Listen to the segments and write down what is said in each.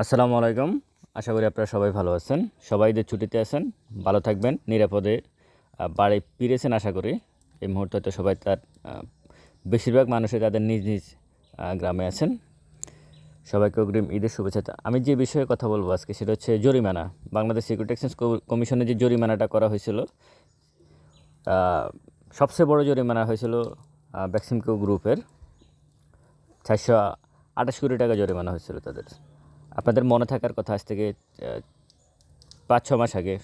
আসসালামু আলাইকুম। আশা করি আপনারা সবাই ভালো আছেন। সবাই ঈদের ছুটিতে আছেন। ভালো থাকবেন, নিরাপদে বাড়ি ফিরেছেন আশা করি। এই মুহূর্তে তো সবাই তার বেশিরভাগ মানুষই তাদের নিজ নিজ গ্রামে আছেন। সবাইকে অগ্রিম ঈদের শুভেচ্ছা। আমি যে বিষয়ে কথা বলব আজকে সেটা হচ্ছে জরিমানা। বাংলাদেশ সিকিউরিটি এক্সচেঞ্জ কমিশনে যে জরিমানাটা করা হয়েছিল সবচেয়ে বড় জরিমানা হয়েছিল ভ্যাকসিমকো গ্রুপের চারশো আঠাশ কোটি টাকা জরিমানা হয়েছিল তাদের। আপনাদের মনে থাকার কথা আজ থেকে পাঁচ ছ মাস আগে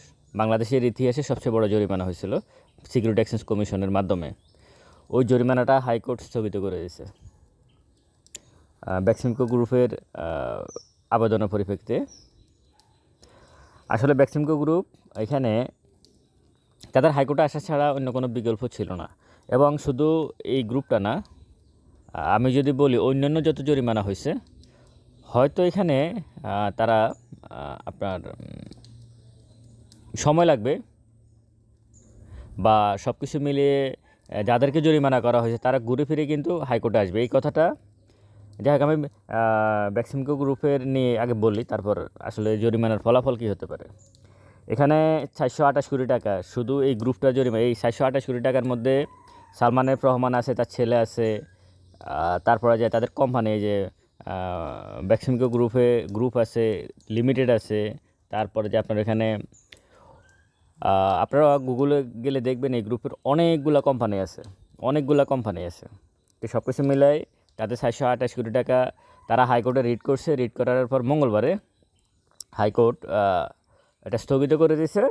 বাংলাদেশের ইতিহাসে সবচেয়ে বড় জরিমানা হয়েছিল সিকিউরিটি এক্সচেঞ্জ কমিশনের মাধ্যমে। ওই জরিমানাটা হাইকোর্ট স্থগিত করে দিয়েছে। ব্যাক্সিমকো গ্রুপের আবেদনের পরিপ্রেক্ষিতে। আসলে ব্যাক্সিমকো গ্রুপ এখানে তাদের হাইকোর্টে আসা ছাড়া অন্য কোনো বিকল্প ছিল না। এবং শুধু এই গ্রুপটা না আমি যদি বলি অন্যান্য যত জরিমানা হয়েছে হয়তো এখানে তারা আপনার সময় লাগবে বা সব কিছু মিলিয়ে যাদেরকে জরিমানা করা হয়েছে, তারা ঘুরে ফিরে কিন্তু হাইকোর্টে আসবে। এই কথাটা যাই হোক, আমি ভ্যাকসিমকো গ্রুপের নিয়ে আগে বলি, তারপর আসলে জরিমানার ফলাফল কী হতে পারে। এখানে চারশো আঠাশ কোটি টাকা, শুধু এই গ্রুপটা জরিমানা, এই চারশো আঠাশ কোটি টাকার মধ্যে সালমানের রহমান আছে, তার ছেলে আছে তারপরে যে তাদের কোম্পানি যে ভ্যাকসিমকো গ্রুপে গ্রুপ আছে লিমিটেড আছে, তারপরে যে আপনার এখানে আপনারা গুগলে গেলে দেখবেন এই গ্রুপের অনেকগুলা কোম্পানি আছে, অনেকগুলা কোম্পানি আছে। তো সব কিছু মিলাই তাদের চারশো আঠাশ কোটি টাকা তারা হাইকোর্টে রিট করছে রিট করার পর মঙ্গলবারে হাইকোর্ট এটা স্থগিত করে দিয়েছে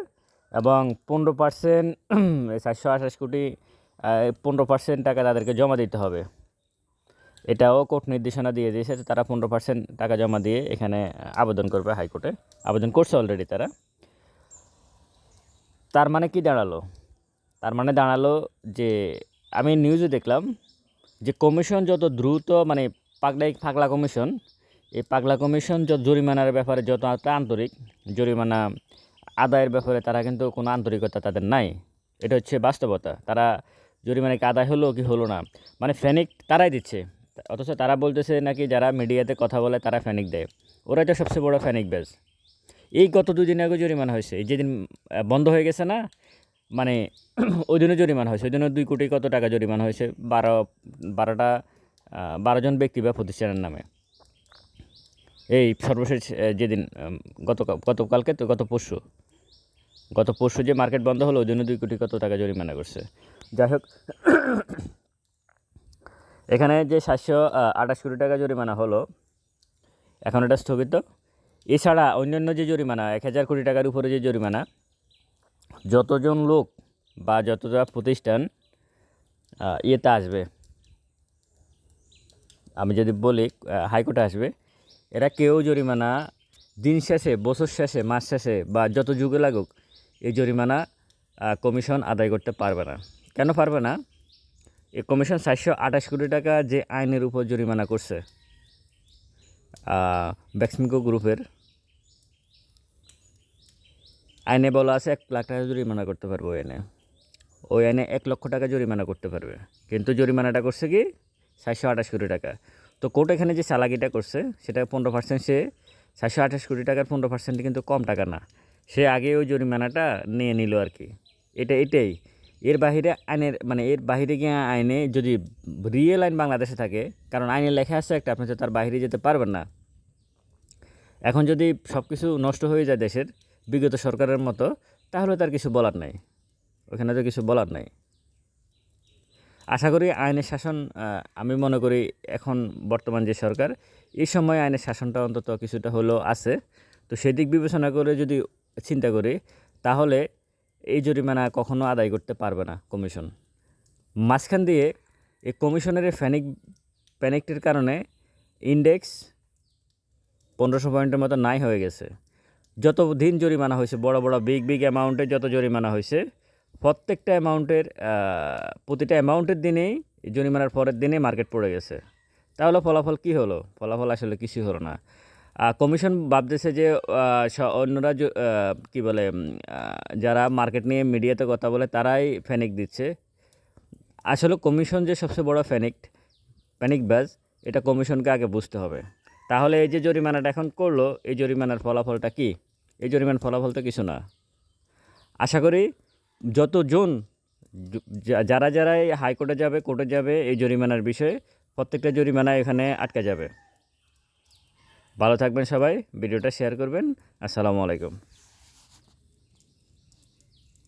এবং পনেরো পার্সেন্ট চারশো আঠাশ কোটি পনেরো পার্সেন্ট টাকা তাদেরকে জমা দিতে হবে। এটাও কোর্ট নির্দেশনা দিয়ে দিয়েছে তারা পনেরো পার্সেন্ট টাকা জমা দিয়ে এখানে আবেদন করবে হাইকোর্টে। আবেদন করছে অলরেডি তারা। তার মানে কি দাঁড়াল? তার মানে দাঁড়াল যে আমি নিউজে দেখলাম যে কমিশন যত দ্রুত মানে পাগলাই, পাগলা কমিশন এই পাগলা কমিশন যত জরিমানার ব্যাপারে যত আন্তরিক, জরিমানা আদায়ের ব্যাপারে তারা কিন্তু কোনো আন্তরিকতা তাদের নাই। এটা হচ্ছে বাস্তবতা। তারা জরিমানা কি আদায় হলো কি হলো না মানে ফ্যানিক তারাই দিচ্ছে। অথচ তারা বলতেছে নাকি যারা মিডিয়াতে কথা বলে তারা ফ্যানিক দেয়। ওরা তো সবচেয়ে বড় ফ্যানিক ব্যাস এই গত দুদিন আগে জরিমানা হয়েছে। এই যেদিন বন্ধ হয়ে গেছে না মানে ওই দিনও জরিমানা হয়েছে। ওই দিনও দুই কোটি কত টাকা জরিমানা হয়েছে? বারো বারোটা আহ, বারো জন ব্যক্তি বা প্রতিষ্ঠানের নামে। এই সর্বশেষ যেদিন গত গতকালকে তো গত পরশু গত পরশু যে মার্কেট বন্ধ হলো ওই জন্য দুই কোটি কত টাকা জরিমানা করছে। যাই হোক এখানে যে সাতশো আঠাশ কোটি টাকা জরিমানা হলো, এখন এটা স্থগিত। এছাড়া অন্যান্য যে জরিমানা, এক হাজার কোটি টাকার উপরে যে জরিমানা, যতজন লোক বা যতটা প্রতিষ্ঠান ইয়েতে আসবে, আমি যদি বলি হাইকোর্টে আসবে, এরা কেউ জরিমানা দিন শেষে, বছর শেষে, মাস শেষে বা যত যুগে লাগুক, এই জরিমানা কমিশন আদায় করতে পারবে না। কেন পারবে না? এই কমিশন চারশো আঠাশ কোটি টাকা যে আইনের উপর জরিমানা করছে ব্যাক্সমিকো গ্রুপের। আইনে বলা আছে, এক লাখ টাকা জরিমানা করতে পারবে ওই আইনে। ওই আইনে এক লক্ষ টাকা জরিমানা করতে পারবে। কিন্তু জরিমানাটা করছে কি? চারশো আঠাশ কোটি টাকা। তো কোর্ট এখানে যে চালাকিটা করছে, সেটা পনেরো পার্সেন্ট সে চারশো আঠাশ কোটি টাকার পনেরো পার্সেন্ট কিন্তু কম টাকা না। সে আগে ওই জরিমানাটা নিয়ে নিল আর কি। এটা এটাই। এর বাহিরে আইনের মানে এর বাহিরে গিয়ে আইনে যদি রিয়েল আইন বাংলাদেশে থাকে, কারণ আইনে লেখা আছে একটা, আপনি তো তার বাইরে যেতে পারবেন না। এখন যদি সব কিছু নষ্ট হয়ে যায় দেশের, বিগত সরকারের মতো, তাহলে তার কিছু বলার নাই। ওখানে তো কিছু বলার নাই। আশা করি আইনের শাসন আমি মনে করি এখন বর্তমান যে সরকার, এই সময় আইনের শাসনটা অন্তত কিছুটা হলেও আছে। তো সেদিক বিবেচনা করে যদি চিন্তা করি, তাহলে এই জরিমানা কখনো আদায় করতে পারবে না কমিশন। মাঝখান দিয়ে এই কমিশনের এই ফ্যানিক প্যানিকটির কারণে ইন্ডেক্স পনেরোশো পয়েন্টের মতো নাই হয়ে গেছে। যত দিন জরিমানা হয়েছে, বড় বড় বিগ বিগ অ্যামাউন্টের যত জরিমানা হয়েছে, প্রত্যেকটা অ্যামাউন্টের প্রতিটা অ্যামাউন্টের দিনেই জরিমানার পরের দিনে মার্কেট পড়ে গেছে। তাহলে ফলাফল কি হলো? ফলাফল আসলে কিছুই হলো না। কমিশন ভাবতেছে যে অন্যরা কি বলে যারা মার্কেট নিয়ে মিডিয়াতে কথা বলে তারাই ফ্যানিক দিচ্ছে। আসলে কমিশন যে সবচেয়ে বড় ফ্যানিক প্যানিক ব্যাজ এটা কমিশনকে আগে বুঝতে হবে। তাহলে এই যে জরিমানাটা এখন করল, এই জরিমানার ফলাফলটা কি? এই জরিমানার ফলাফল তো কিছু না। আশা করি যতজন য- যা- যারা যারা এই হাইকোর্টে যাবে, কোর্টে যাবে, এই জরিমানার বিষয়ে প্রত্যেকটা জরিমানা এখানে আটকে যাবে। ভালো থাকবেন সবাই ভিডিওটা শেয়ার করবেন। আসসালামু আলাইকুম।